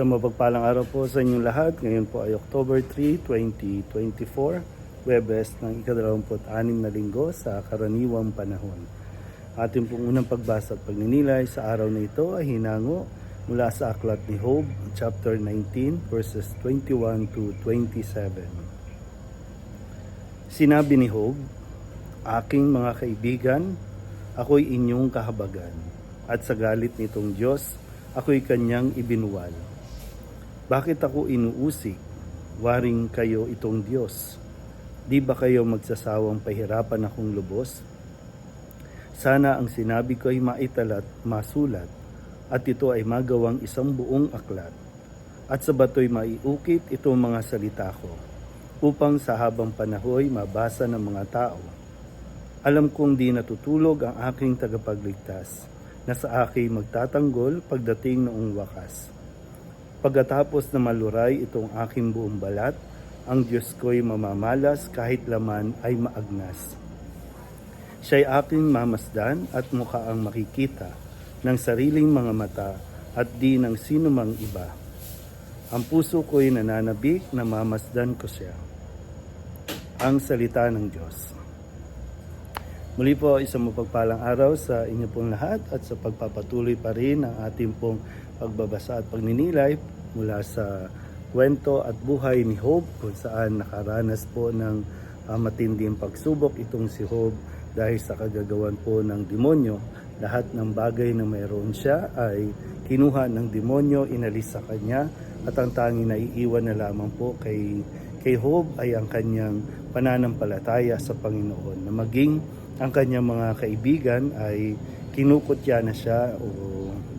Sa mapagpalang araw po sa inyong lahat, ngayon po ay October 3, 2024, Webes ng ikadalawamput-anim na linggo sa karaniwang panahon. Ating pong unang pagbasa at pagninilay sa araw na ito ay hinango mula sa Aklat ni Job, chapter 19, verses 21 to 27. Sinabi ni Job, Aking mga kaibigan, ako'y inyong kahabagan, at sa galit nitong Diyos, ako'y kanyang ibinuwal. Bakit ako inuusik? Waring kayo itong Diyos. Di ba kayo magsasawang pahirapan akong lubos? Sana ang sinabi ko ay maitalat, masulat, at ito ay magawang isang buong aklat. At sa bato'y maiukit itong mga salita ko, upang sa habang panahoy mabasa ng mga tao. Alam kong di natutulog ang aking tagapagligtas, na sa aking magtatanggol pagdating noong wakas. Pagkatapos na maluray itong aking buong balat, ang Diyos ko'y mamamalas kahit laman ay maagnas. Siya'y aking mamasdan at mukha ang makikita ng sariling mga mata at di ng sinumang iba. Ang puso ko'y nananabik na mamasdan ko siya. Ang salita ng Diyos. Muli po, isang mapagpalang araw sa inyo pong lahat at sa pagpapatuloy pa rin ng ating pong pagbabasa at pagninilay mula sa kwento at buhay ni Job kung saan nakaranas po ng ah, matinding pagsubok itong si Job dahil sa kagagawan po ng demonyo. Lahat ng bagay na mayroon siya ay kinuha ng demonyo, inalis sa kanya at ang tanging naiiwan na lamang po kay, kay Job ay ang kanyang pananampalataya sa Panginoon na maging ang kanyang mga kaibigan ay kinukutya na siya o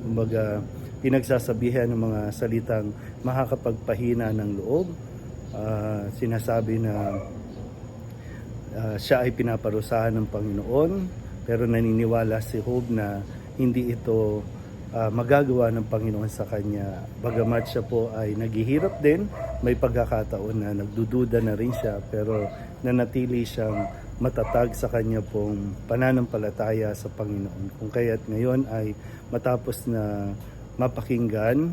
kumbaga pinagsasabihan ng mga salitang makakapagpahina ng loob. Ah, sinasabi na ah, siya ay pinaparusahan ng Panginoon pero naniniwala si Job na hindi ito ah, magagawa ng Panginoon sa kanya. Bagamat siya po ay naghihirap din, may pagkakataon na nagdududa na rin siya pero nanatili siyang matatag sa kanya pong pananampalataya sa Panginoon. Kung kaya't ngayon ay matapos na mapakinggan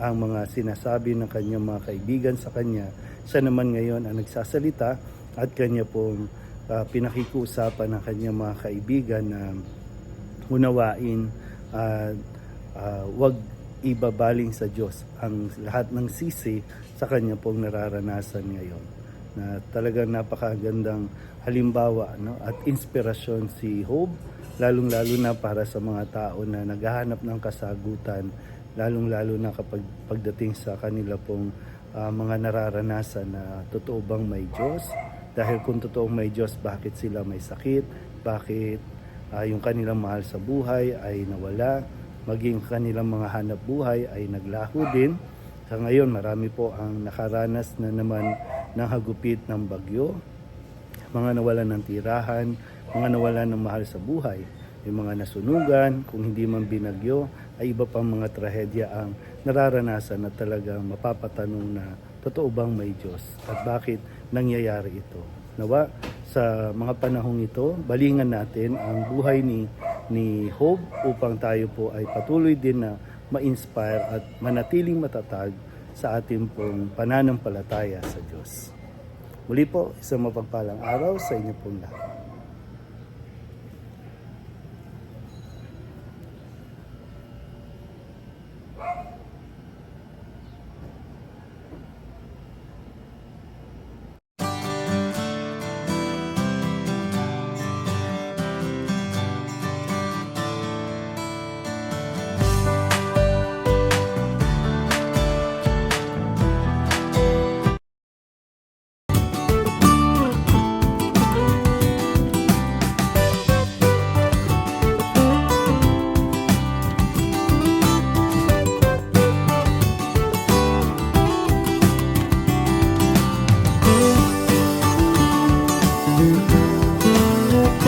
ang mga sinasabi ng kanyang mga kaibigan sa kanya, siya naman ngayon ang nagsasalita at kanya pong ah, pinakikiusapan ng kanyang mga kaibigan na unawain at ah, wag ibabaling sa Diyos ang lahat ng sisi sa kanya pong nararanasan ngayon. Na talagang napakagandang halimbawa no? At inspirasyon si Job lalong-lalo na para sa mga tao na naghahanap ng kasagutan lalong-lalo na kapag pagdating sa kanila pong ah, mga nararanasan na totoo bang may Diyos? Dahil kung totoong may Diyos bakit sila may sakit? Bakit ah, yung kanilang mahal sa buhay ay nawala? Maging kanilang mga hanap buhay ay naglaho din? Sa ngayon marami po ang nakaranas na naman ng hagupit ng bagyo mga nawalan ng tirahan, mga nawalan ng mahal sa buhay, yung mga nasunugan, kung hindi man binagyo, ay iba pang mga trahedya ang nararanasan na talagang mapapatanong na totoo bang may Diyos at bakit nangyayari ito. Nawa, sa mga panahong ito, balingan natin ang buhay ni, ni Job upang tayo po ay patuloy din na ma-inspire at manatiling matatag sa ating pong pananampalataya sa Diyos. Muli po, isang mapagpalang araw sa inyo pong lahat.